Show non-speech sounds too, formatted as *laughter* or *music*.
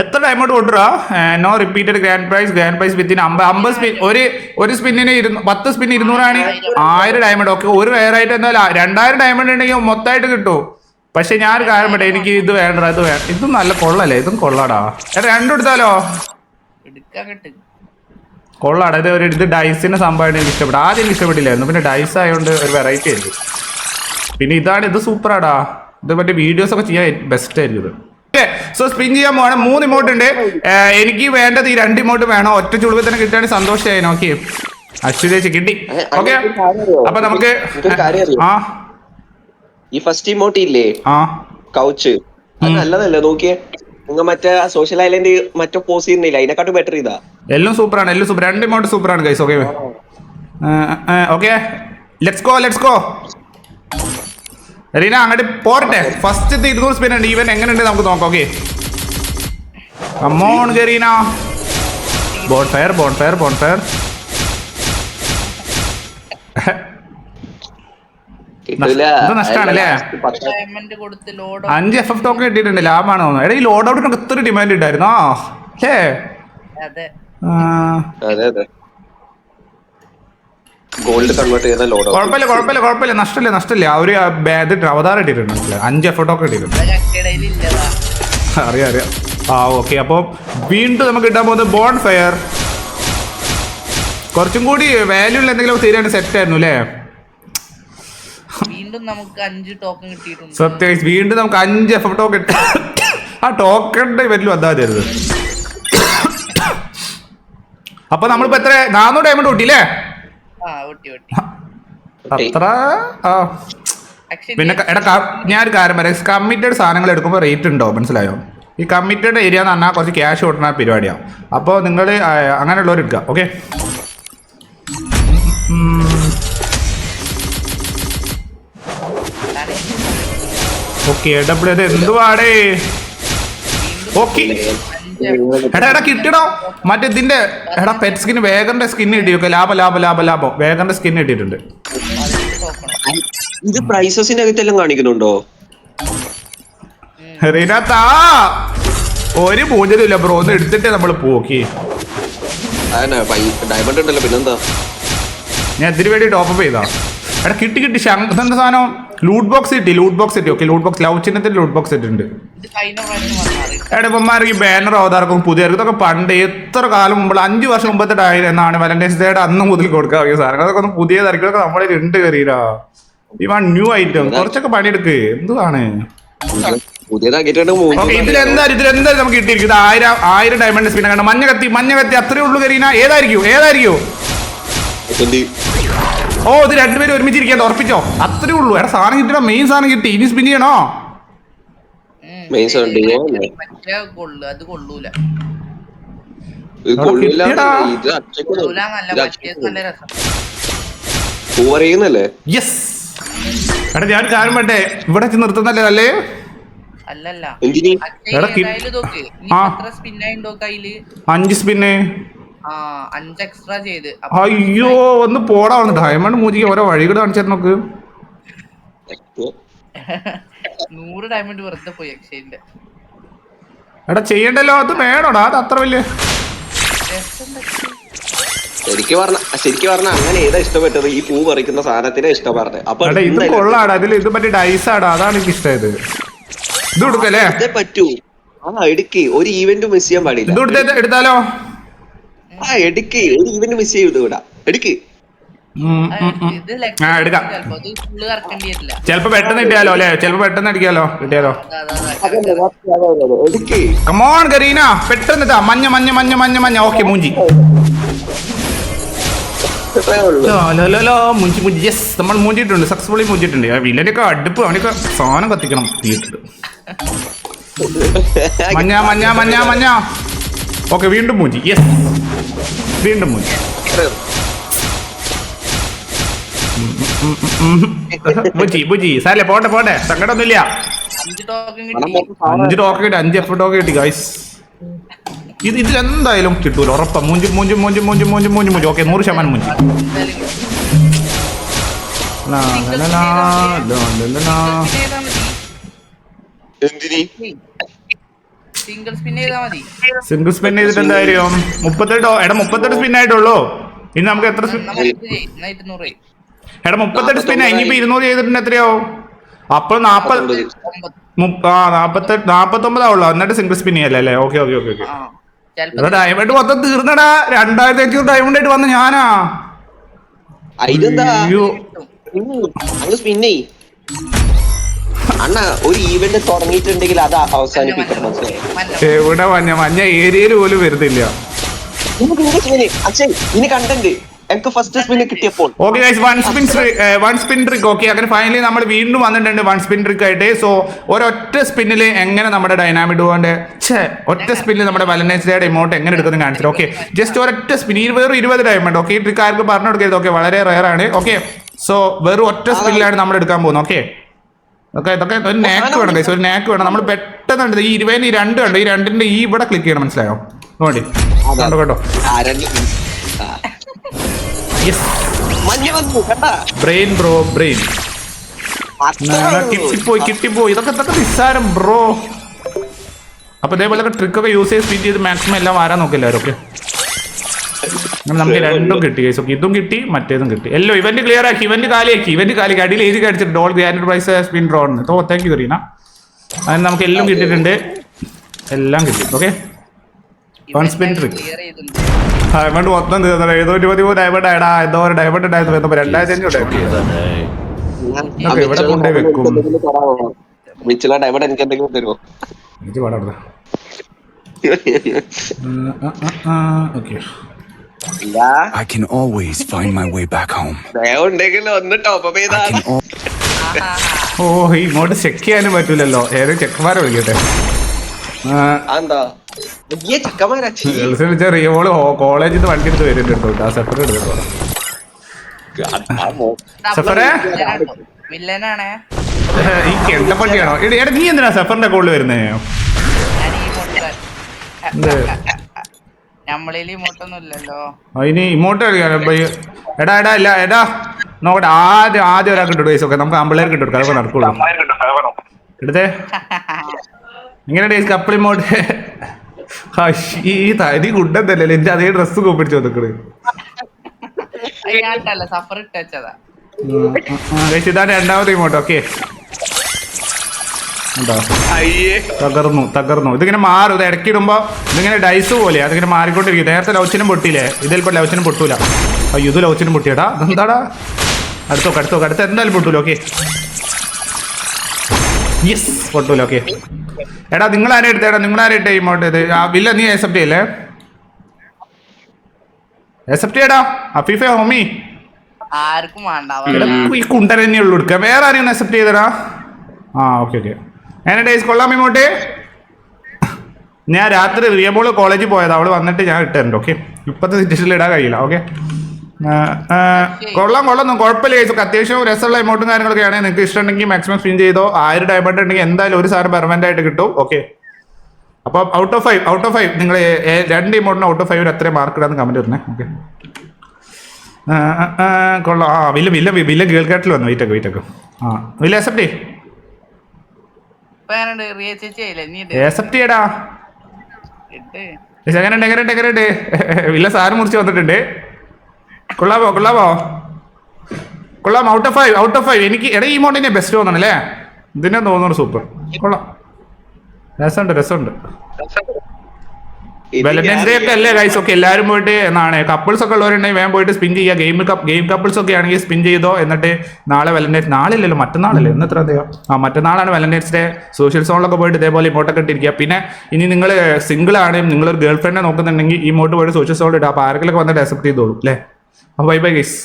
എത്ര ഡയമണ്ട് കൊണ്ടുവരാ? No repeated grand prize grand prize within അമ്പത് അമ്പത് സ്പിൻ ഒരു ഒരു സ്പിന്നിന് ഇരുന്ന് പത്ത് സ്പിൻ ഇരുന്നൂറാണ് ആയിരം ഡയമണ്ട് ഓക്കെ ഒരു ആയിട്ട് എന്തായാലും രണ്ടായിരം ഡയമണ്ട് ഉണ്ടെങ്കിൽ മൊത്തമായിട്ട് കിട്ടും. പക്ഷെ ഞാൻ ഒരു കാര്യം പറ്റേ എനിക്ക് ഇത് വേണ്ട ഇത് വേണ്ട. ഇതും നല്ല കൊള്ളല്ലേ? ഇതും കൊള്ളാടാ. എടാ രണ്ടും എടുത്താലോ? കൊള്ളാടാ. ഇത് ഒരു ഇത് ഡൈസിന്റെ സംഭവമായിട്ട് എനിക്ക് ഇഷ്ടപ്പെട്ടു ആദ്യം എനിക്ക് ഇഷ്ടപ്പെട്ടില്ലായിരുന്നു. പിന്നെ ഡൈസ് ആയതുകൊണ്ട് ഒരു വെറൈറ്റി ആയിരിക്കും പിന്നെ ഇതാണ് ഇത് സൂപ്പറാടാ ഇത് മറ്റേ വീഡിയോസ് ഒക്കെ ചെയ്യാൻ ബെസ്റ്റ് ആയിരിക്കും ഇത്. സോ സ്പിൻ ചെയ്യാൻ പോവാണ്. മൂന്ന് ഇമോട്ട് ഉണ്ട്. എനിക്ക് വേണ്ടത് ഈ രണ്ട് ഇമോട്ട് വേണം. ഒറ്റ ചുളിവിൽ തന്നെ കിട്ടാൻ സന്തോഷമായി നോക്കി. ചേച്ചി കിട്ടി. ഓക്കെ അപ്പൊ നമുക്ക് ആ. ഈ ഫസ്റ്റ് ഇമോട്ട് ഇല്ലേ? ആ. കൗച്ച്. നല്ലതല്ലേ നോക്കിയേ. നിങ്ങൾ മറ്റേ സോഷ്യൽ ഐലൻഡ് മറ്റേ പോസ് ചെയ്യുന്നില്ല? അതിനെക്കാട്ടും ബെറ്റർ ഇതാ. എല്ലാം സൂപ്പറാണ് എല്ലാം സൂപ്പർ രണ്ട് ഇമോട്ട് സൂപ്പറാണ് guys okay okay let's go let's go Reena അങ്ങോട്ട് പോരട്ടെ. ഫസ്റ്റ് ഇരുന്നൂറ് സ്പിൻ ഉണ്ട്. ഈവൻ എങ്ങനെയുണ്ട് നമുക്ക് നോക്കാം ഓക്കെ അമ്മോൺ ഗരീന. Bonfire bonfire bonfire അഞ്ച് എഫ് എഫ് ടോക്കൺ കിട്ടിയിട്ടുണ്ട്. ലാഭമാണ് തോന്നുന്നത് എടാ ഈ ലോഡ് ഔട്ടിനൊക്കെ ഇത്ര ഡിമാൻഡ് ഉണ്ടായിരുന്നോ അല്ലേ ഗോൾഡ് കൺവേർട്ട് ചെയ്യുന്ന ലോഡ് കുഴപ്പമില്ല കുഴപ്പമില്ല കുഴപ്പമില്ല. നഷ്ടമില്ല നഷ്ടമില്ല. അവർ ആ ബാ- ഇത് അവതാരം ഇട്ടിട്ടുണ്ട്. അഞ്ച് എഫ് ടോക്കൺ ഇട്ടിട്ടുണ്ട്. അറിയാം അറിയാം. ആ ഓക്കെ അപ്പോൾ വീണ്ടും നമുക്ക് ഇടാൻ പോകുന്നത് ബോൺ ഫയർ കുറച്ചും കൂടി വാല്യൂ ഉള്ള എന്തെങ്കിലും തീരാണ്ട് സെറ്റ് ആയിരുന്നു അല്ലേ? വീണ്ടും നമുക്ക് അഞ്ച് ടോക്കൺ കിട്ടിയിട്ടുണ്ട്. സത്യം വീണ്ടും നമുക്ക് അഞ്ച് എഫ് ടോക്കൺ ആ ടോക്കണിന്റെ വലിയ വന്നാതരുത് അപ്പൊ നമ്മളിപ്പോ എത്ര? നാനൂറ് ഡയമണ്ട് കൂട്ടിയില്ലേ അത്ര ആ. പിന്നെ എടാ ഞാൻ ഞാനൊരു കാര്യം പറയാം. കമ്മിറ്റഡ് സാധനങ്ങൾ എടുക്കുമ്പോൾ റേറ്റ് ഉണ്ടോ? മനസ്സിലായോ? ഈ കമ്മിറ്റഡ് ഏരിയ എന്ന് പറഞ്ഞാൽ കുറച്ച് ക്യാഷ് കൊടുക്കുന്ന പരിപാടിയാണ് അപ്പോൾ നിങ്ങൾ അങ്ങനെയുള്ളവർ എടുക്കുക ഓക്കെ ഓക്കെ ഡബിൾ അത് എന്തുവാടേ? ഓക്കെ എടാ എടാ കിട്ടിടോ മറ്റേ ഇതിന്റെ എടാ പെറ്റ് സ്കിൻ വേഗന്റെ സ്കിൻ കിട്ടിയൊക്കെ. ലാഭ ലാഭ ലാഭ ലാഭം. വേഗന്റെ സ്കിൻ ഇട്ടിട്ടുണ്ട് ഇത് പ്രൈസസിന്റെ അകത്തെല്ലാം കാണിക്കുന്നുണ്ടോ? റിനത്താ ഒരു പൂജ്യതും ഇല്ല ബ്രോ ഒന്ന് എടുത്തിട്ടേ നമ്മൾ പോക്കി. ഡയമണ്ട് ഉണ്ടല്ലോ പിന്നെന്താ? ഞാൻ ഇതിന് വേണ്ടി ടോപ്പ് ചെയ്താ. എടാ കിട്ടി കിട്ടി. ശങ്കന്റെ സാധനം? ലൂട്ട് ബോക്സ് കിട്ടി ലൂട്ട് ബോക്സ് കിട്ടി ഓക്കെ ലൂട്ട് ബോക്സ് ലവ് ചിഹ്നത്തിൽ ലൂട്ട് ബോക്സ് ഇട്ടിട്ടുണ്ട്. പ്രാവശ്യം എടാ ഇപ്പന്മാർക്ക് ഈ ബാനർ അവതാർക്കും പുതിയ ഇതൊക്കെ പണ്ട് എത്ര കാലം മുമ്പ് അഞ്ചു വർഷം മുമ്പത്തെ ഡയറി എന്നാണ് വാലന്റൈൻസ് ഡേയുടെ അന്ന് മുതൽ കൊടുക്കാൻ സാധനം സാധനങ്ങൾ. അതൊക്കെ ഒന്ന് പുതിയ തിരക്കുകളൊക്കെ നമ്മളെ ഉണ്ട് കയറിയിരാ ഈ വൺ ന്യൂ ഐറ്റം കുറച്ചൊക്കെ പണിയെടുക്ക്. എന്തുവാണ്? ഇതിലെന്തായാലും ഇതിലെന്തായാലും നമുക്ക് കിട്ടിയിരിക്കും. ഇത് ആയിരം ആയിരം ഡയമണ്ട് സ്പിന്നെ കണ്ട മഞ്ഞ കത്തി മഞ്ഞ കത്തി അത്രേ ഉള്ളൂ കരീന ഏതായിരിക്കും? ഏതായിരിക്കും? ഓ ഇത് രണ്ടുപേരും ഒരുമിച്ചിരിക്കാൻ ഉറപ്പിച്ചോ? അത്രേ ഉള്ളൂ. എടാ സാധനം കിട്ടിയോ മെയിൻ സാധനം കിട്ടി. ഇനി സ്പിൻ ചെയ്യണോ? മെയിൻ അത് കൊള്ളൂല. യെസ് എടാ ഞാൻ കാര്യം പറ്റേ ഇവിടെ നിർത്തുന്നല്ലേ അല്ലേ അല്ലല്ല. അഞ്ച് സ്പിന്ന് അഞ്ച് എക്സ്ട്രാ ചെയ്ത്. അയ്യോ ഒന്ന് പോടാ വന്ന് ഡയമണ്ട് മൂജിക്ക് ഓരോ വഴികൾ കാണിച്ചു നോക്ക്. *laughs* നൂറ് ഡയമണ്ട് വെറുതെ പോയി അക്ഷയിന്റെ എടാ ചെയ്യണ്ടല്ലോ? അത് വേണോടാ. അത് അത്ര വലിയ. ശരിക്കും പറഞ്ഞ ശരിക്കും പറഞ്ഞ അങ്ങനെ ഏതാ ഇഷ്ടപ്പെട്ടത്? ഈ പൂ പറിക്കുന്ന സാധനത്തിനെ ഇഷ്ടം പറഞ്ഞത് അപ്പൊ എടാ ഇത് കൊള്ളാടാ. ഇതിൽ ഇത് ഡൈസ് ഡൈസാടാ അതാണ് എനിക്ക് ഇഷ്ടമായത് ഇത്. കൊടുക്കല്ലേ പറ്റൂ. ആ എടുക്കേ. ഒരു ഈവന്റ് മിസ് ചെയ്യാൻ ഇത് പാടില്ല. ഇത് എടുത്താലോ? ആ എടുക്ക്. ഒരു മിസ് ചെയ്ത് വിടാ എടുക്ക്. ആ, എടുക്കാം. ചിലപ്പോ പെട്ടെന്ന് കിട്ടിയാലോ അല്ലേ? ചെലപ്പോ പെട്ടെന്ന് അടിക്കാലോ കിട്ടിയാലോ. Come on Garena. പെട്ടെന്ന് ഇതാ. മഞ്ഞ മഞ്ഞ മഞ്ഞ മഞ്ഞ മഞ്ഞ. ഓക്കെ മൂഞ്ചി. മുഞ്ചി മൂഞ്ചി മൂഞ്ചി. യെസ് നമ്മൾ മൂഞ്ചിട്ടുണ്ട് സക്സസ്ഫുള്ളി മൂഞ്ചിട്ടുണ്ട് ആ വില്ലനൊക്കെ അടുപ്പ് അവനൊക്കെ സാധനം കത്തിക്കണം. തീയിട്ടിട്ട് *laughs* മഞ്ഞ മഞ്ഞ മഞ്ഞ മഞ്ഞ. ഓക്കെ വീണ്ടും മൂഞ്ചി. യെസ് വീണ്ടും മൂഞ്ചി. ബുജി ബുജി സാരല്ലേ പോട്ടെ പോട്ടെ സങ്കടമൊന്നുമില്ല. അഞ്ച് ടോക്കൺ കിട്ടി. അഞ്ച് ടോക്ക് കിട്ടി അഞ്ച് എഫ് ടോക്ക് കിട്ടി ഗൈസ് ഇത് ഇതിൽ എന്തായാലും കിട്ടൂല ഉറപ്പാ. മൂഞ്ചി മൂഞ്ചി മൂഞ്ചി മൂഞ്ചി മൂഞ്ചി മൂഞ്ചി മൂഞ്ചി. ഓക്കെ നൂറ് ശതമാനം മൂഞ്ചി. എന്തിനീ? സിംഗിൾ സ്പിൻ ചെയ്താൽ മതി. സിംഗിൾ സ്പിൻ ചെയ്തിട്ട് എന്തായാലും മുപ്പത്തെട്ടോ എടാ മുപ്പത്തെട്ട് സ്പിൻ ആയിട്ടുള്ളൂ. ഇനി നമുക്ക് എത്ര ഇരുന്നൂറ് എടാ മുപ്പത്തെട്ട് സ്പിൻ ഇനിയിപ്പോ ഇരുന്നൂറ് ചെയ്തിട്ടുണ്ട് എത്രയാവും? അപ്പോൾ നാപ്പത് ആ നാപ്പത്തെട്ട് നാപ്പത്തൊമ്പതാവുള്ളൂ എന്നിട്ട് സിംഗിൾ സ്പിൻ ചെയ്യല്ലേ അല്ലേ? Okay okay okay okay. ആ ഡയമണ്ട് മൊത്തം തീർന്നടാ. രണ്ടായിരത്തി അഞ്ഞൂറ് ഡയമണ്ട് ആയിട്ട് വന്ന ഞാനാ. അയ്യോ. സ്പിന്നേ അണ്ണ ഒരു ഈവന്റ് തുടങ്ങിയിട്ടുണ്ടെങ്കിൽ അത് അവസാനിപ്പിക്കണം എവിടെ മഞ്ഞ മഞ്ഞ ഏരിയയിൽ പോലും വരുന്നില്ല. ഇനി കണ്ടന്റ് എനിക്ക് ഫസ്റ്റ് സ്പിന്ന് കിട്ടിയപ്പോൾ. Okay guys one spin one spin trick okay അങ്ങനെ ഫൈനലി നമ്മൾ വീണ്ടും വന്നിട്ടുണ്ട് വൺ സ്പിൻ ട്രിക്ക് ആയിട്ട്. സോ ഒരൊറ്റ സ്പിന്നിൽ എങ്ങനെ നമ്മുടെ ഡൈനാമിക് ഛേ ഒറ്റ സ്പിന്നിൽ നമ്മുടെ വലനേസ് എമൗണ്ട് ഇമോട്ട് എങ്ങനെ എടുക്കുന്നത് കാണിച്ചില്ല ഓക്കെ ജസ്റ്റ് ഒരൊറ്റ സ്പിൻ വെറും ഇരുപത് ഡയമണ്ട് ഓക്കെ ഈ ട്രിക്ക് ആർക്കും പറഞ്ഞു കൊടുക്കരുത്. ഓക്കെ വളരെ റയർ ആണ്. ഓക്കെ സോ വെറും ഒറ്റ സ്പിന്നിലാണ് നമ്മൾ എടുക്കാൻ പോകുന്നത്. ഓക്കെ ഓക്കെ ഇതൊക്കെ ഒരു നാക്ക് വേണം ഗൈസ് ഒരു നാക്ക് വേണം. നമ്മൾ പെട്ടെന്ന് ഉണ്ട് ഈ ഇരുപതിന് ഈ രണ്ട് കണ്ടു. ഈ രണ്ടിന്റെ ഈ ഇവിടെ ക്ലിക്ക് ചെയ്യണം മനസ്സിലായോ? നോടി കണ്ടോ കേട്ടോ ബ്രെയിൻ ബ്രോ ബ്രെയിൻ കിട്ടിപ്പോയി കിട്ടിപ്പോയി. ഇതൊക്കെ ഇതൊക്കെ നിസ്സാരം ബ്രോ അപ്പൊ ഇതേപോലെ ട്രിക്കൊക്കെ യൂസ് ചെയ്ത് സ്പീഡ് ചെയ്ത് മാക്സിമം എല്ലാം വരാൻ നോക്കില്ല ഓക്കെ അങ്ങനെ നമുക്ക് രണ്ടും കിട്ടി കേസ് ഓക്കെ ഇതും കിട്ടി മറ്റേതും കിട്ടി. എല്ലോ ഇവന്റ് ക്ലിയർ ആക്കി ഇവന്റ് കാലിയാക്കി ഇവന്റ് കാലിയാക്കി. അടിയിൽ എഴുതി കടിച്ചിട്ട് doll grand prize spin drone so thank you Garena അങ്ങനെ നമുക്ക് എല്ലാം കിട്ടിയിട്ടുണ്ട്. എല്ലാം കിട്ടി ഓക്കെ ഡയമണ്ട് മൊത്തം തീർന്നു ഏതോ ഇരുപത്തി മൂന്ന് ഡയമണ്ട് ആയടാ. എന്തോ ഒരു ഡയമണ്ട് ഉണ്ടായിരുന്നു. രണ്ടായിരത്തി അഞ്ഞൂറ് ഡയമണ്ട് ഓക്കേ, ഇവിടെ കൊണ്ടുപോയി വെക്കും. മിച്ചുള്ള ഡയമണ്ട് എനിക്ക് എന്തെങ്കിലും തരുമോ എനിക്ക് പാടാ okay *laughs* I can always find my way back home. I can al-. ഓ ഇങ്ങോട്ട് ചെക്ക് ചെയ്യാനും പറ്റൂലല്ലോ. ഏത് ചെക്കന്മാരെ വിളിക്കട്ടെ? ഗേൾസ് വിളിച്ച റിയോൾ കോളേജിൽ നിന്ന് വണ്ടി എടുത്ത് വരുന്നുണ്ട് കേട്ടോ. സെപ്പറേറ്റ് എടുത്തോ സഫറേ? വില്ലനാണ്. ഈ കെണ്ടപ്പട്ടിയാണോ എടി നീ എന്തിനാ സഫറിന്റെ കോളിൽ വരുന്നേ? ഞാൻ ഈ മോട്ടുകാരൻ എന്ത് നമ്മളിൽ ഈ മോട്ടൊന്നും ഇല്ലല്ലോ അതിന് ഇമോട്ട് ഈ- എടാ എടാ ഇല്ല എടാ. നോക്കട്ടെ ആദ്യം ആദ്യം ഒരാൾക്ക് ഇട്ടു പൈസ ഒക്കെ. നമുക്ക് ആമ്പിള്ളേർക്ക് ഇട്ടു അതൊക്കെ നടക്കുള്ളൂ. എടുത്തേ? ഇങ്ങനെ ഡേസ് കപ്പിൾ ഇമോട്ട്? ഈ തരി കുണ്ടല്ലേ എന്റെ അതേ ഡ്രസ്സ് കോപ്പിടിച്ച് വന്നിക്കണ്. ഇതാണ് രണ്ടാമത്തെ ഇമോട്ട്. ഓക്കെ. തകർന്നു തകർന്നു. ഇതിങ്ങനെ മാറും. ഇത് ഇടയ്ക്കിടുമ്പോ ഇതിങ്ങനെ ഡൈസ് പോലെ അതിങ്ങനെ മാറിക്കൊണ്ടിരിക്കും. നേരത്തെ ലൗച്ചിനും പൊട്ടിയില്ലേ? ഇതിലിപ്പോ ലൗച്ചിനും പൊട്ടൂല. അയ്യോ ഇത് ലൗച്ചിനും പൊട്ടിയടാ. അതെന്താടാ അടുത്തോക്ക് അടുത്തോക്ക് അടുത്ത് എന്തായാലും പൊട്ടൂല ഓക്കെ യെസ് പൊട്ടൂല ഓക്കെ എടാ നിങ്ങൾ ആരെ എടുത്തേടാ നിങ്ങൾ ആരെ ഇട്ടേ ഇമോട്ട് ഇത്. ആ വില്ല നീ അക്സെപ്റ്റ് ചെയ്യല്ലേ? അക്സെപ്റ്റ് ചെയ്യടാ. അഫീഫെ ഹോമി ആർക്കും വേണ്ട ഈ കുണ്ടൻ തന്നെ ഉള്ളു എടുക്കുക. വേറെ ആരെയും അക്സെപ്റ്റ് ചെയ്തടാ? ആ ഓക്കെ ഓക്കെ എന്നെ ഡേയ്സ് കൊള്ളാം ഇങ്ങോട്ട്. ഞാൻ രാത്രി റിയമോൾ കോളേജിൽ പോയത്. അവൾ വന്നിട്ട് ഞാൻ ഇട്ടുണ്ട് ഓക്കെ ഇപ്പത്തെ സിറ്റുവേഷനിൽ ഇടാൻ കഴിയില്ല ഓക്കെ കൊള്ളാം കൊള്ളൊന്നും കുഴപ്പമില്ല കേസ് അത്യാവശ്യം രസമുള്ള എമൗണ്ടും കാര്യങ്ങളൊക്കെ ആണെങ്കിൽ നിങ്ങൾക്ക് ഇഷ്ടമുണ്ടെങ്കിൽ മാക്സിമം സ്പിൻ ചെയ്തോ. ആയിരം ഡയമണ്ട് ഉണ്ടെങ്കിൽ എന്തായാലും ഒരു സാധനം പെർമനന്റ് ആയിട്ട് കിട്ടും ഓക്കെ അപ്പോൾ out of five out of five നിങ്ങൾ രണ്ട് എമൗണ്ടിന് ഔട്ട് ഓഫ് ഫൈവ് എത്ര മാർക്ക് ഇടാന്ന് കമന്റ് ഇടണേ ഓക്കെ കൊള്ളാം. ആ വില്ല വില്ല വില്ല ഗേൾ കാട്ടിൽ വന്നു. വെയിറ്റ് ഒക്കെ വെയിറ്റ് ഒക്കെ ആ വില്ല അക്സെപ്റ്റ് ചെയ്യ് ഇപ്പൊ ഞാനുണ്ട് റിയ ചേച്ചി ആയില്ലേ നീ ഇട്. അക്സെപ്റ്റ് ചെയ്യടാ ഇട്ട് ഏയ് എങ്ങനെയുണ്ട് എങ്ങനെയുണ്ട് എങ്ങനെയുണ്ട്? വില്ല സാറ് മുറിച്ച് വന്നിട്ടുണ്ട്. കൊള്ളാമോ കൊള്ളാമോ കൊള്ളാം out of five out of five എനിക്ക് എടാ ഈ മോണ്ടിനെ ബെസ്റ്റ് തോന്നണല്ലേ? ഇതിനെ തോന്നുന്നു സൂപ്പർ. കൊള്ളാം. രസമുണ്ട്. രസമുണ്ട്. വാലന്റൈൻസ് ഡേ ഒക്കെ അല്ലേ ഗൈസ് ഒക്കെ എല്ലാവരും പോയിട്ട് എന്നാണ് കപ്പിൾസ് ഒക്കെ ഉള്ളവരുണ്ടെങ്കിൽ വേഗം പോയിട്ട് സ്പിൻ ചെയ്യുക. ഗെയിം ഗെയിം കപ്പിൾസ് ഒക്കെ ആണെങ്കിൽ സ്പിൻ ചെയ്തോ എന്നിട്ട് നാളെ വെലന്റൈൻസ് നാളെ ഇല്ലല്ലോ മറ്റന്നാളല്ലേ? എന്ന് എത്ര അതെയോ ആ മറ്റന്നാളാണ് വെലന്റൈൻസ് ഡേ സോഷ്യൽ സോണിലൊക്കെ പോയിട്ട് ഇതേപോലെ ഇമോട്ടൊക്കെ ഇട്ടിരിക്കുക. പിന്നെ ഇനി നിങ്ങൾ സിംഗിൾ ആണ് നിങ്ങളൊരു ഗേൾ ഫ്രണ്ടിനെ നോക്കുന്നുണ്ടെങ്കിൽ ഈ ഇമോട്ട് പോയിട്ട് സോഷ്യൽ സോണിൽ ഇടുക അപ്പോൾ ആരെങ്കിലും വന്നിട്ട് അക്സെപ്റ്റ് ചെയ്തോളൂ അല്ലേ? അപ്പോൾ ബൈ ബൈ ഗൈസ്